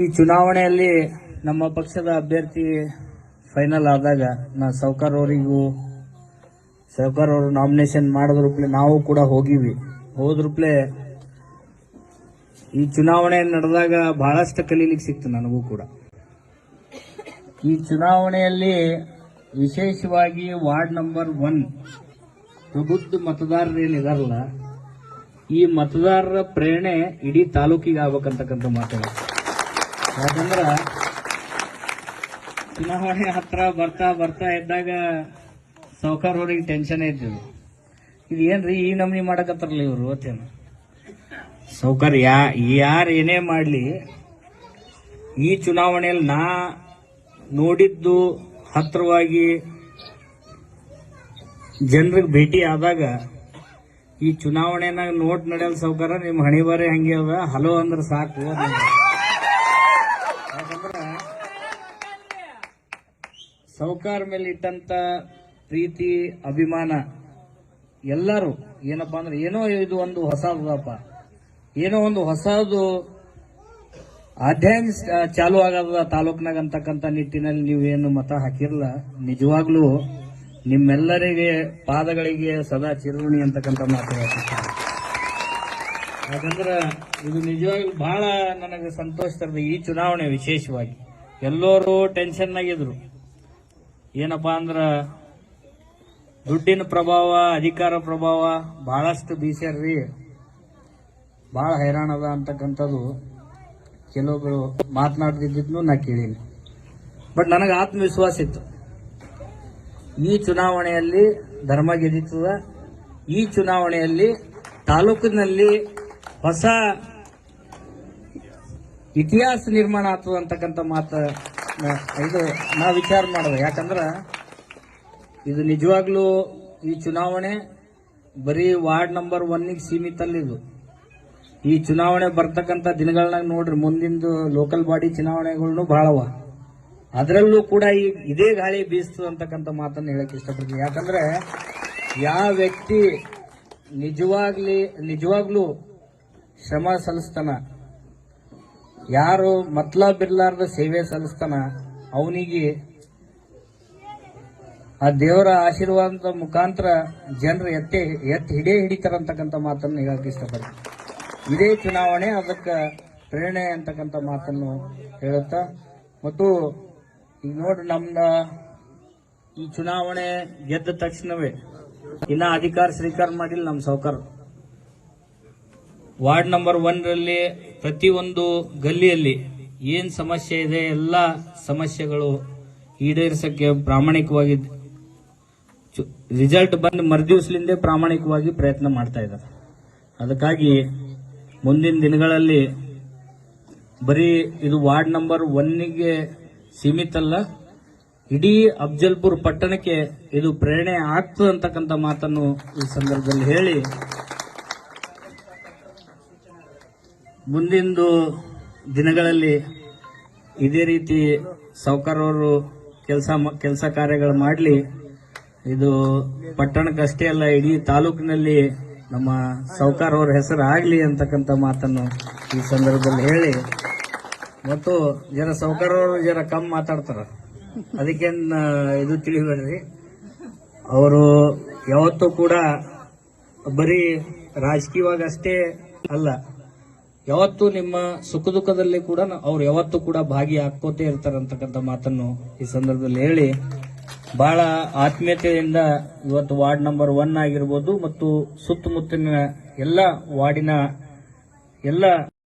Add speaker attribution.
Speaker 1: ಈ ಚುನಾವಣೆಯಲ್ಲಿ ನಮ್ಮ ಪಕ್ಷದ ಅಭ್ಯರ್ಥಿ ಫೈನಲ್ ಆದಾಗ ನಾ ಸೌಕರ್ ಅವರಿಗೂ, ಸೌಕರ್ ಅವರು ನಾಮಿನೇಷನ್ ಮಾಡಿದ್ರೂಪ್ಲೆ ನಾವು ಕೂಡ ಹೋಗಿವಿ. ಹೋದ್ರೂಪ್ಲೆ ಈ ಚುನಾವಣೆ ನಡೆದಾಗ ಬಹಳಷ್ಟು ಕಲೀಲಿಕ್ಕೆ ಸಿಕ್ತು ನನಗೂ ಕೂಡ. ಈ ಚುನಾವಣೆಯಲ್ಲಿ ವಿಶೇಷವಾಗಿ ವಾರ್ಡ್ ನಂಬರ್ ಒನ್ ಪ್ರಬುದ್ಧ ಮತದಾರರು ಏನಿದಾರಲ್ಲ ಈ ಮತದಾರರ ಪ್ರೇರಣೆ ಇಡೀ ತಾಲೂಕಿಗೆ ಆಗ್ಬೇಕಂತಕ್ಕಂಥ ಮಾತುಗಳು. ಯಾಕಂದ್ರ ಚುನಾವಣೆ ಹತ್ರ ಬರ್ತಾ ಬರ್ತಾ ಇದ್ದಾಗ ಅವ್ರಿಗೆ ಟೆನ್ಷನ್ ಇದ್ದಿದ್ದು. ಇದು ಏನ್ರಿ ಈ ನಮ್ನಿ ಮಾಡಕತ್ತಾರಲ್ಲ ಇವ್ರು ಓದ್ತೇನ ಸೌಕರ್ ಯಾ, ಯಾರು ಏನೇ ಮಾಡಲಿ, ಈ ಚುನಾವಣೆಯಲ್ಲಿ ನಾ ನೋಡಿದ್ದು ಹತ್ರವಾಗಿ ಜನರಿಗೆ ಭೇಟಿ ಆದಾಗ ಈ ಚುನಾವಣೆನಾಗ ನೋಟ್ ನಡೆಯಲ್ ಸೌಕರ್ಯ ನಿಮ್ಮ ಹಣಿ ಬರೇ ಹಂಗೆ ಅದ, ಹಲೋ ಅಂದ್ರೆ ಸಾಕು ಸೌಕಾರ ಮೇಲೆ ಇಟ್ಟಂತ ಪ್ರೀತಿ, ಅಭಿಮಾನ ಎಲ್ಲರೂ, ಏನಪ್ಪ ಅಂದ್ರೆ ಏನೋ ಇದು ಒಂದು ಹೊಸದಪ್ಪ ಏನೋ ಒಂದು ಹೊಸದು ಅಧ್ಯಯನ ಚಾಲು ಆಗದ ತಾಲೂಕ್ನಾಗ ಅಂತಕ್ಕಂಥ ನಿಟ್ಟಿನಲ್ಲಿ ನೀವೇನು ಮತ ಹಾಕಿರಲ್ಲ. ನಿಜವಾಗ್ಲೂ ನಿಮ್ಮೆಲ್ಲರಿಗೆ, ಪಾದಗಳಿಗೆ ಸದಾ ಚಿರುಣಿ ಅಂತಕ್ಕಂಥ ಮಾತು ಯಾಕಂದ್ರ ಇದು ನಿಜವಾಗ್ಲೂ ಬಹಳ ನನಗೆ ಸಂತೋಷ ತರದ ಈ ಚುನಾವಣೆ ವಿಶೇಷವಾಗಿ. ಎಲ್ಲರೂ ಟೆನ್ಷನ್ ಆಗಿದ್ರು ಏನಪ್ಪಾ ಅಂದ್ರ ದುಡ್ಡಿನ ಪ್ರಭಾವ, ಅಧಿಕಾರ ಪ್ರಭಾವ ಬಹಳಷ್ಟು ಬೀಸ್ಯಾರ್ರಿ. ಬಹಳ ಹೈರಾಣ ಅದ ಅಂತಕ್ಕಂಥದ್ದು ಕೆಲವೊಬ್ರು ಮಾತನಾಡ್ತಿದ್ದು ನಾ ಕೇಳೀನಿ. ಬಟ್ ನನಗೆ ಆತ್ಮವಿಶ್ವಾಸ ಇತ್ತು. ಈ ಚುನಾವಣೆಯಲ್ಲಿ ಧರ್ಮ ಗೆದ್ದಿತದ ಈ ಚುನಾವಣೆಯಲ್ಲಿ ತಾಲೂಕಿನಲ್ಲಿ ಹೊಸ ಇತಿಹಾಸ ನಿರ್ಮಾಣ ಆಗ್ತದ ಅಂತಕ್ಕಂಥ ಮಾತ ಇದು ನಾ ವಿಚಾರ ಮಾಡೋದು. ಯಾಕಂದ್ರೆ ಇದು ನಿಜವಾಗ್ಲೂ ಈ ಚುನಾವಣೆ ಬರೀ ವಾರ್ಡ್ ನಂಬರ್ ಒನ್ನಿಗೆ ಸೀಮಿತ ಅಲ್ಲ ಇದು ಈ ಚುನಾವಣೆ ಬರ್ತಕ್ಕಂಥ ದಿನಗಳನ್ನ ನೋಡ್ರಿ, ಮುಂದಿಂದು ಲೋಕಲ್ ಬಾಡಿ ಚುನಾವಣೆಗಳನ್ನು ಬಹಳವ ಅದರಲ್ಲೂ ಕೂಡ ಈ ಇದೇ ಗಾಳಿ ಬೀಸ್ತದ ಅಂತಕ್ಕಂಥ ಮಾತನ್ನು ಹೇಳಕ್ ಇಷ್ಟಪಡ್ತೀನಿ. ಯಾಕಂದ್ರೆ ಯಾವ ವ್ಯಕ್ತಿ ನಿಜವಾಗ್ಲಿ, ನಿಜವಾಗ್ಲೂ ಶ್ರಮ ಸಲ್ಲಿಸ್ತಾನ ಯಾರು ಮತ್ಲ ಬಿರ್ಲಾರ್ದ ಸೇವೆ ಸಲ್ಲಿಸ್ತಾನ? ಅವನಿಗೆ ಆ ದೇವರ ಆಶೀರ್ವಾದದ ಮುಖಾಂತರ ಜನರು ಎತ್ತೆ, ಎತ್ತಿ ಹಿಡೇ ಹಿಡಿತಾರಂತಕ್ಕಂಥ ಮಾತನ್ನು ಹೇಳಕ್ ಇಷ್ಟಪಡ್ತೀನಿ. ಇದೇ ಚುನಾವಣೆ, ಅದಕ್ಕೆ ಪ್ರೇರಣೆ ಅಂತಕ್ಕಂಥ ಮಾತನ್ನು ಹೇಳುತ್ತ, ಮತ್ತು ಈಗ ನೋಡ್ರಿ ನಮ್ದ ಈ ಚುನಾವಣೆ ಗೆದ್ದ ತಕ್ಷಣವೇ, ಇನ್ನ ಅಧಿಕಾರ ಸ್ವೀಕಾರ ಮಾಡಿಲ್ಲ ನಮ್ಮ ಸೌಕರ್ ವಾರ್ಡ್ ನಂಬರ್ ಒನ್ ರಲ್ಲಿ ಪ್ರತಿಯೊಂದು ಗಲ್ಲಿಯಲ್ಲಿ ಏನು ಸಮಸ್ಯೆ ಇದೆ, ಎಲ್ಲ ಸಮಸ್ಯೆಗಳು ಈಡೇರಿಸೋಕ್ಕೆ ಪ್ರಾಮಾಣಿಕವಾಗಿ ರಿಸಲ್ಟ್ ಬಂದು ಮರುದಿವಸಲಿಂದ ಪ್ರಾಮಾಣಿಕವಾಗಿ ಪ್ರಯತ್ನ ಮಾಡ್ತಾ ಇದ್ದಾರೆ. ಅದಕ್ಕಾಗಿ ಮುಂದಿನ ದಿನಗಳಲ್ಲಿ ಬರೀ ಇದು ವಾರ್ಡ್ ನಂಬರ್ ಒನ್ನಿಗೆ ಸೀಮಿತ ಅಲ್ಲ ಇಡೀ ಅಫ್ಜಲ್ಪುರ್ ಪಟ್ಟಣಕ್ಕೆ ಇದು ಪ್ರೇರಣೆ ಆಗ್ತದೆ ಅಂತಕ್ಕಂಥ ಮಾತನ್ನು ಈ ಸಂದರ್ಭದಲ್ಲಿ ಹೇಳಿ ಮುಂದಿಂದು ದಿನಗಳಲ್ಲಿ ಇದೇ ರೀತಿ ಸೌಕರ್ಯವರು ಕೆಲಸ ಕೆಲಸ ಕಾರ್ಯಗಳು ಮಾಡಲಿ. ಇದು ಪಟ್ಟಣಕ್ಕಷ್ಟೇ ಅಲ್ಲ, ಇಡೀ ತಾಲೂಕಿನಲ್ಲಿ ನಮ್ಮ ಸಾವ್ಕಾರ್ ಅವ್ರ ಹೆಸರು ಆಗಲಿ ಅಂತಕ್ಕಂಥ ಮಾತನ್ನು ಈ ಸಂದರ್ಭದಲ್ಲಿ ಹೇಳಿ. ಮತ್ತು ಜರ ಸಾವ್ಕಾರ್ ಅವರು ಜರ ಕಮ್ಮಿ ಮಾತಾಡ್ತಾರ. ಅದಕ್ಕೇನು ಇದು ತಿಳಿಬೇಡ್ರಿ ಅವರು ಯಾವತ್ತೂ ಕೂಡ ಬರೀ ರಾಜಕೀಯವಾಗಿ ಅಷ್ಟೇ ಅಲ್ಲ ಯಾವತ್ತೂ ನಿಮ್ಮ ಸುಖ ದುಃಖದಲ್ಲಿ ಕೂಡ ಅವ್ರು ಯಾವತ್ತೂ ಕೂಡ ಭಾಗಿ ಇರ್ತಾರೆ ಅಂತಕ್ಕಂಥ ಮಾತನ್ನು ಈ ಸಂದರ್ಭದಲ್ಲಿ ಹೇಳಿ. ಬಹಳ ಆತ್ಮೀಯತೆಯಿಂದ ಇವತ್ತು ವಾರ್ಡ್ ನಂಬರ್ ಒನ್ ಆಗಿರ್ಬೋದು ಮತ್ತು ಸುತ್ತಮುತ್ತಲಿನ ಎಲ್ಲ ವಾರ್ಡಿನ ಎಲ್ಲ